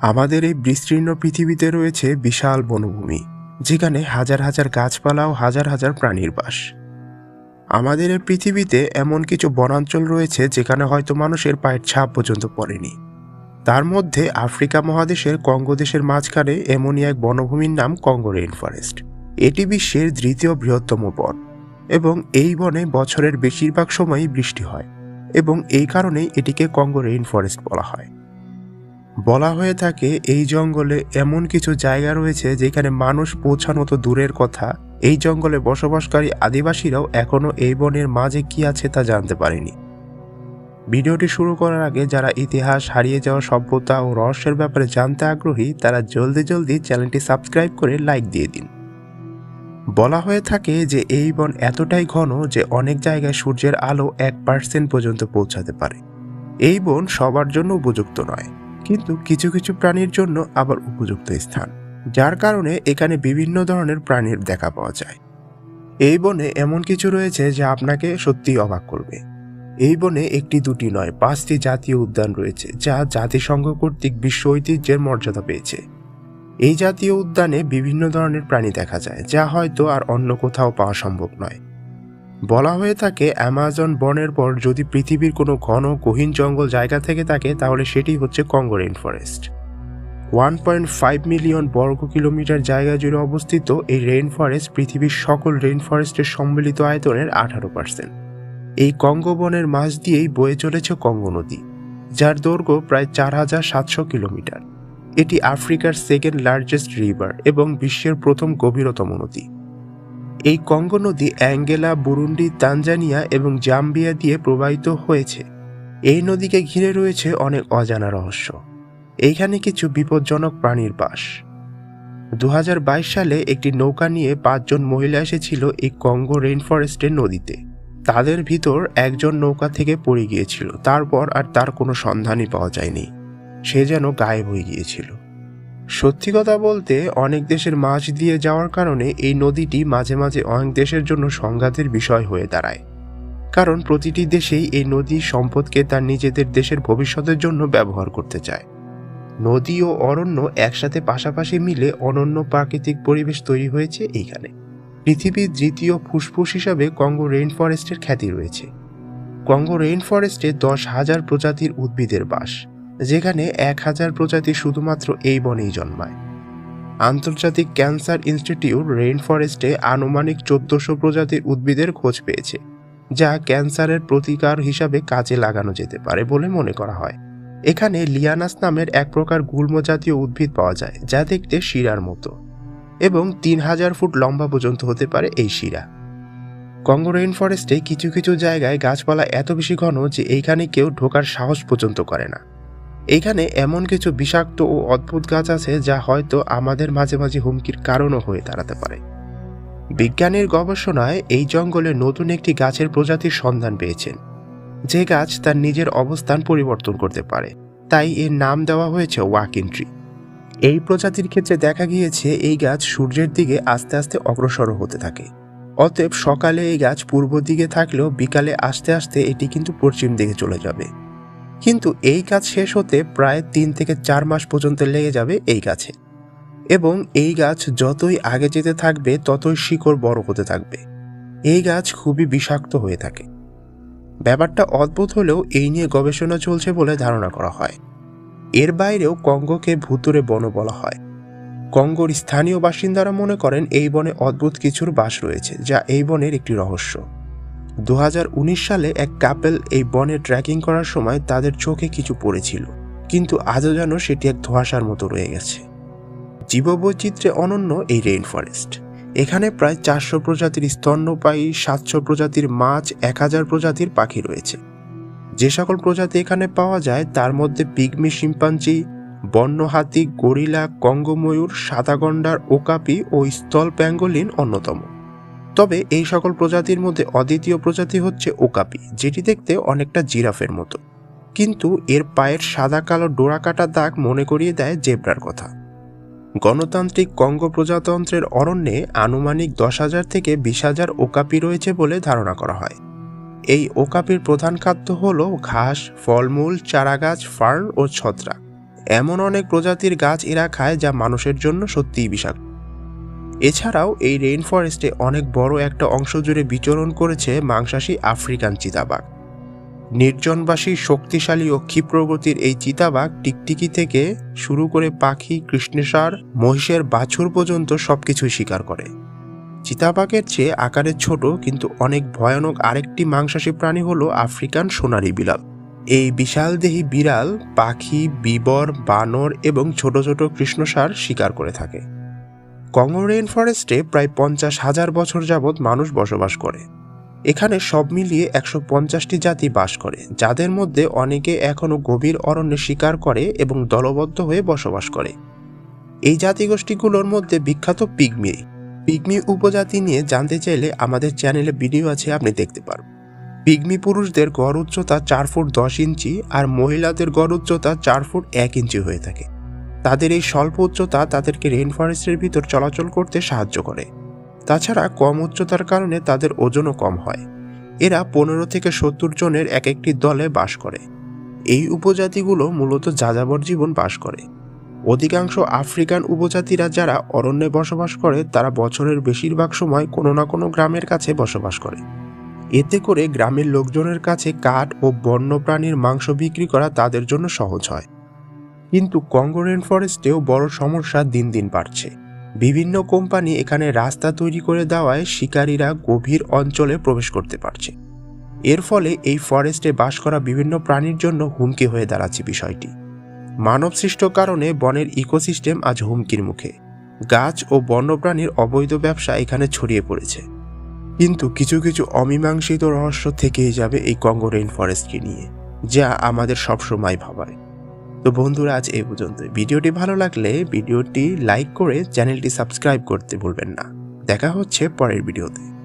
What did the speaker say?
আমাদের এই বিস্তীর্ণ পৃথিবীতে রয়েছে বিশাল বনভূমি, যেখানে হাজার হাজার গাছপালা ও হাজার হাজার প্রাণীর বাস। আমাদের এই পৃথিবীতে এমন কিছু বনাঞ্চল রয়েছে যেখানে হয়তো মানুষের পায়ের ছাপ পর্যন্ত পড়েনি। তার মধ্যে আফ্রিকা মহাদেশের কঙ্গো দেশের মাঝখানে এমনই এক বনভূমির নাম কঙ্গো রেইন ফরেস্ট। এটি বিশ্বের দ্বিতীয় বৃহত্তম বন এবং এই বনে বছরের বেশিরভাগ সময়ই বৃষ্টি হয় এবং এই কারণেই এটিকে কঙ্গো রেইন ফরেস্ট বলা হয়। বলা হয়ে থাকে, এই জঙ্গলে এমন কিছু জায়গা রয়েছে যেখানে মানুষ পৌঁছানো তো দূরের কথা। এই জঙ্গলে বসবাসকারী আদিবাসীরাও এখনও এই বনের মাঝে কি আছে তা জানতে পারেনি। ভিডিওটি শুরু করার আগে যারা ইতিহাস হারিয়ে যাওয়া সভ্যতা ও রহস্যের ব্যাপারে জানতে আগ্রহী, তারা জলদি জলদি চ্যানেলটি সাবস্ক্রাইব করে লাইক দিয়ে দিন। বলা হয়ে থাকে যে এই বন এতটাই ঘন যে অনেক জায়গায় সূর্যের আলো এক পার্সেন্ট পর্যন্ত পৌঁছাতে পারে। এই বন সবার জন্য উপযুক্ত নয়। কিন্তু কিছু কিছু প্রাণীর জন্য আবার উপযুক্ত স্থান, যার কারণে এখানে বিভিন্ন ধরনের প্রাণীর দেখা পাওয়া যায়। এই বনে এমন কিছু রয়েছে যা আপনাকে সত্যিই অবাক করবে। এই বনে একটি দুটি নয়, পাঁচটি জাতীয় উদ্যান রয়েছে, যা জাতিসংঘ কর্তৃক বিশ্ব ঐতিহ্যের মর্যাদা পেয়েছে। এই জাতীয় উদ্যানে বিভিন্ন ধরনের প্রাণী দেখা যায়, যা হয়তো আর অন্য কোথাও পাওয়া সম্ভব নয়। বলা হয়ে থাকে, অ্যামাজন বনের পর যদি পৃথিবীর কোনো ঘন গহীন জঙ্গল জায়গা থেকে থাকে, তাহলে সেটি হচ্ছে Congo rain forest one point five million বর্গ কিলোমিটার জায়গা জুড়ে অবস্থিত এই রেইন ফরেস্ট পৃথিবীর সকল রেইন ফরেস্টের সম্মিলিত আয়তনের আঠারো পার্সেন্ট এই কঙ্গো বনের মাঝ দিয়েই বয়ে চলেছে কঙ্গো নদী, যার দৈর্ঘ্য প্রায় চার হাজার সাতশো কিলোমিটার। এটি আফ্রিকার সেকেন্ড লার্জেস্ট রিভার এবং বিশ্বের প্রথম গভীরতম নদী। এই কঙ্গো নদী অ্যাঙ্গেলা, বুরুন্ডি, তানজানিয়া এবং জাম্বিয়া দিয়ে প্রবাহিত হয়েছে। এই নদীকে ঘিরে রয়েছে অনেক অজানা রহস্য। এইখানে কিছু বিপজ্জনক প্রাণীর বাস। দু হাজার বাইশ সালে একটি নৌকা নিয়ে পাঁচজন মহিলা এসেছিল এই কঙ্গো রেইন ফরেস্টের নদীতে। তাদের ভিতর একজন নৌকা থেকে পড়ে গিয়েছিল, তারপর আর তার কোনো সন্ধানই পাওয়া যায়নি। সে যেন গায়েব হয়ে গিয়েছিল। সত্যি কথা বলতে, অনেক দেশের মাছ দিয়ে যাওয়ার কারণে এই নদীটি মাঝে মাঝে অনেক দেশের জন্য সংঘাতের বিষয় হয়ে দাঁড়ায়। কারণ প্রতিটি দেশেই এই নদী সম্পদকে তার নিজেদের দেশের ভবিষ্যতের জন্য ব্যবহার করতে চায়। নদী ও অরণ্য একসাথে পাশাপাশি মিলে অনন্য প্রাকৃতিক পরিবেশ তৈরি হয়েছে এইখানে। পৃথিবীর দ্বিতীয় ফুসফুস হিসাবে কঙ্গো রেইন ফরেস্টের খ্যাতি রয়েছে। কঙ্গো রেইন ফরেস্টে দশ হাজার প্রজাতির উদ্ভিদের বাস। যেখানে এক হাজার প্রজাতি শুধুমাত্র এই বনেই জন্মায়। আন্তর্জাতিক ক্যান্সার ইনস্টিটিউট রেইন ফরেস্টে আনুমানিক চোদ্দশো প্রজাতির উদ্ভিদের খোঁজ পেয়েছে, যা ক্যান্সারের প্রতিকার হিসাবে কাজে লাগানো যেতে পারে বলে মনে করা হয়। এখানে লিয়ানাস নামের এক প্রকার গুল্ম জাতীয় উদ্ভিদ পাওয়া যায়, যা দেখতে শিরার মতো এবং তিন হাজার ফুট লম্বা পর্যন্ত হতে পারে এই শিরা। কঙ্গো রেইন ফরেস্টে কিছু কিছু জায়গায় গাছপালা এত বেশি ঘন যে এইখানে কেউ ঢোকার সাহস পর্যন্ত করে না। এখানে এমন কিছু বিষাক্ত ও অদ্ভুত গাছ আছে যা হয়তো আমাদের মাঝে মাঝে হুমকির কারণও হয়ে দাঁড়াতে পারে। বিজ্ঞানীর গবেষণায় এই জঙ্গলে নতুন একটি গাছের প্রজাতির সন্ধান পেয়েছেন। যে গাছ তার নিজের অবস্থান পরিবর্তন করতে পারে, তাই এর নাম দেওয়া হয়েছে ওয়াকিন ট্রি। এই প্রজাতির ক্ষেত্রে দেখা গিয়েছে এই গাছ সূর্যের দিকে আস্তে আস্তে অগ্রসর হতে থাকে। অতএব সকালে এই গাছ পূর্ব দিকে থাকলেও বিকালে আস্তে আস্তে এটি কিন্তু পশ্চিম দিকে চলে যাবে। কিন্তু এই কাজ শেষ হতে প্রায় তিন থেকে চার মাস পর্যন্ত লেগে যাবে এই গাছে। এবং এই গাছ যতই আগে যেতে থাকবে, ততই শিকড় বড় হতে থাকবে। এই গাছ খুবই বিষাক্ত হয়ে থাকে। ব্যাপারটা অদ্ভুত হলেও এই নিয়ে গবেষণা চলছে বলে ধারণা করা হয়। এর বাইরেও কঙ্গকে ভুতুরে বন বলা হয়। কঙ্গোর স্থানীয় বাসিন্দারা মনে করেন এই বনে অদ্ভুত কিছুর বাস রয়েছে, যা এই বনের একটি রহস্য। দু হাজার উনিশ সালে এক কাপেল এই বনে ট্রেকিং করার সময় তাদের চোখে কিছু পড়েছিল, কিন্তু আজও যেন সেটি এক ধোঁয়াশার মতো রয়ে গেছে। জীববৈচিত্র্যে অনন্য এই রেইন ফরেস্ট এখানে প্রায় চারশো প্রজাতির স্তন্যপায়ী, সাতশো প্রজাতির মাছ এক হাজার প্রজাতির পাখি রয়েছে। যে সকল প্রজাতি এখানে পাওয়া যায়, তার মধ্যে পিগমি শিম্পাঞ্জি বন্য হাতি গরিলা কঙ্গো ময়ূর সাদা গন্ডার ওকাপি ও স্থল প্যাঙ্গোলিন অন্যতম। তবে এই সকল প্রজাতির মধ্যে অদ্বিতীয় প্রজাতি হচ্ছে ওকাপি, যেটি দেখতে অনেকটা জিরাফের মতো। কিন্তু এর পায়ের সাদা কালো ডোরা কাটা দাগ মনে করিয়ে দেয় জেব্রার কথা। গণতান্ত্রিক কঙ্গো প্রজাতন্ত্রের অরণ্যে আনুমানিক দশ হাজার থেকে বিশ হাজার ওকাপি রয়েছে বলে ধারণা করা হয়। এই ওকাপির প্রধান খাদ্য হল ঘাস, ফলমূল, চারাগাছ, ফার্ন ও ছত্রাক। এমন অনেক প্রজাতির গাছ এরা খায় যা মানুষের জন্য সত্যিই বিষাক্ত। এছাড়াও এই রেইন ফরেস্টে অনেক বড় একটা অংশ জুড়ে বিচরণ করেছে মাংসাশী আফ্রিকান চিতাবাঘ। নির্জনবাসী, শক্তিশালী ও ক্ষিপ্রগতির এই চিতাবাঘ টিকটিকি থেকে শুরু করে পাখি, কৃষ্ণসার, মহিষের বাছুর পর্যন্ত সবকিছুই শিকার করে। চিতাবাঘের চেয়ে আকারে ছোট কিন্তু অনেক ভয়ানক আরেকটি মাংসাশী প্রাণী হলো আফ্রিকান সোনালী বিড়াল। এই বিশালদেহী বিড়াল পাখি, বিবর, বানর এবং ছোট ছোট কৃষ্ণসার শিকার করে থাকে। কঙ্গো রেইন ফরেস্টে প্রায় পঞ্চাশ হাজার বছর যাবৎ মানুষ বসবাস করে। এখানে সব মিলিয়ে একশো পঞ্চাশটি জাতি বাস করে, যাদের মধ্যে অনেকে এখনও গভীর অরণ্যে শিকার করে এবং দলবদ্ধ হয়ে বসবাস করে। এই জাতিগোষ্ঠীগুলোর মধ্যে বিখ্যাত পিগমি। পিগমি উপজাতি নিয়ে জানতে চাইলে আমাদের চ্যানেলে ভিডিও আছে, আপনি দেখতে পারবেন পিগমি পুরুষদের গড় উচ্চতা চার ফুট দশ ইঞ্চি আর মহিলাদের গড় উচ্চতা চার ফুট এক ইঞ্চি হয়ে থাকে। তাদের এই স্বল্প উচ্চতা তাদেরকে রেইন ফরেস্টের ভিতর চলাচল করতে সাহায্য করে। তাছাড়া কম উচ্চতার কারণে তাদের ওজনও কম হয়। এরা পনেরো থেকে সত্তর জনের এক একটি দলে বাস করে। এই উপজাতিগুলো মূলত যাযাবর জীবন বাস করে। অধিকাংশ আফ্রিকান উপজাতিরা যারা অরণ্যে বসবাস করে, তারা বছরের বেশিরভাগ সময় কোনো না কোনো গ্রামের কাছে বসবাস করে। এতে করে গ্রামের লোকজনের কাছে কাঠ ও বন্য প্রাণীর মাংস বিক্রি করা তাদের জন্য সহজ হয়। কিন্তু কঙ্গো রেন ফরেস্টেও বড় সমস্যা দিন দিন বাড়ছে। বিভিন্ন কোম্পানি এখানে রাস্তা তৈরি করে দেওয়ায় শিকারীরা গভীর অঞ্চলে প্রবেশ করতে পারছে। এর ফলে এই ফরেস্টে বাস করা বিভিন্ন প্রাণীর জন্য হুমকি হয়ে দাঁড়াচ্ছে বিষয়টি। মানবসৃষ্ট কারণে বনের ইকোসিস্টেম আজ হুমকির মুখে। গাছ ও বন্যপ্রাণীর অবৈধ ব্যবসা এখানে ছড়িয়ে পড়েছে। কিন্তু কিছু কিছু অমীমাংসিত রহস্য থেকেই যাবে এই কঙ্গো রেইন ফরেস্টকে নিয়ে, যা আমাদের সবসময় ভাবায়। তো বন্ধুরা, আজ এই পর্যন্ত ভিডিওটি ভালো লাগলে ভিডিওটি লাইক করে চ্যানেলটি সাবস্ক্রাইব করতে ভুলবেন না। দেখা হচ্ছে পরের ভিডিওতে।